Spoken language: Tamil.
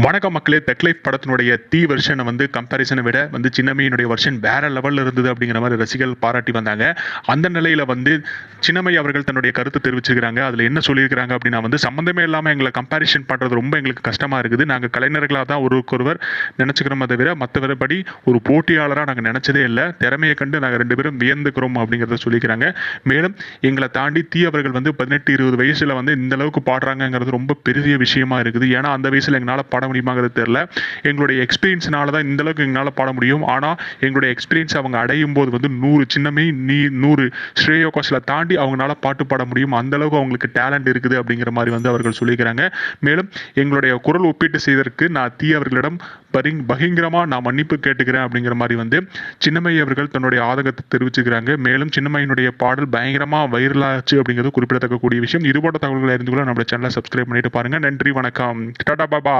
வணக்க மக்களே தெக் லைஃப் படத்தினுடைய தி வெர்ஷனை வந்து கம்பேரிசனை விட வந்து சின்னம்மையினுடைய வெர்ஷன் வேற லெவலில் இருந்தது அப்படிங்கிற மாதிரி ரசிகர்கள் பாராட்டி வந்தாங்க. அந்த நிலையில் வந்து சின்னமை அவர்கள் தன்னுடைய கருத்து தெரிவிச்சிருக்கிறாங்க. அதில் என்ன சொல்லியிருக்கிறாங்க அப்படின்னா வந்து சம்மந்தமே இல்லாமல் எங்களை கம்பேரிஷன் பண்ணுறது ரொம்ப எங்களுக்கு கஷ்டமாக இருக்குது. நாங்கள் கலைஞர்களாக தான் ஒருவருக்கொருவர் நினச்சிக்கிறோமே தவிர மற்றவரபடி ஒரு போட்டியாளராக நாங்கள் நினச்சதே இல்லை. திறமையை கண்டு நாங்கள் ரெண்டு பேரும் வியந்துக்கிறோம் அப்படிங்கிறத சொல்லிக்கிறாங்க. மேலும் எங்களை தாண்டி தீ அவர்கள் வந்து பதினெட்டு இருபது வயசில் வந்து இந்த அளவுக்கு பாடுறாங்கங்கிறது ரொம்ப பெரிய விஷயமா இருக்குது. ஏன்னா அந்த வயசில் எங்களால் பாட முடியுமாங்கிறது தெரில எங்களுடைய எக்ஸ்பீரியன்ஸ்னால தான் இந்த அளவுக்கு எங்களால் பாட முடியும். ஆனால் எங்களுடைய எக்ஸ்பீரியன்ஸ் அவங்க அடையும் போது வந்து நூறு சின்னமே நீ நூறு ஸ்ரேயோ தாண்டி அவங்களால பாட்டு பாட முடியும். அந்த அளவுக்கு அவங்களுக்கு டேலண்ட் இருக்குது அப்படிங்கிற மாதிரி வந்து அவர்கள் சொல்லிக்கிறாங்க. மேலும் எங்களுடைய குரல் ஒப்பீட்டு செய்தற்கு நான் தீ அவர்களிடம் பரிங் பகிங்கரமாக நான் மன்னிப்பு கேட்டுக்கிறேன் அப்படிங்கிற மாதிரி வந்து சின்னமை அவர்கள் தன்னுடைய ஆதங்கத்தை தெரிவிச்சுக்கிறாங்க. மேலும் சின்னம்மையினுடைய பாடல் பயங்கரமாக வைரலாச்சு அப்படிங்கிறது குறிப்பிடத்தக்க கூடிய விஷயம். இது போன்ற தகவல்களை அறிந்து கூட நம்ம சேனலை சப்ஸ்கிரைப் பண்ணிட்டு பாருங்க. நன்றி வணக்கம். டாடா பாபா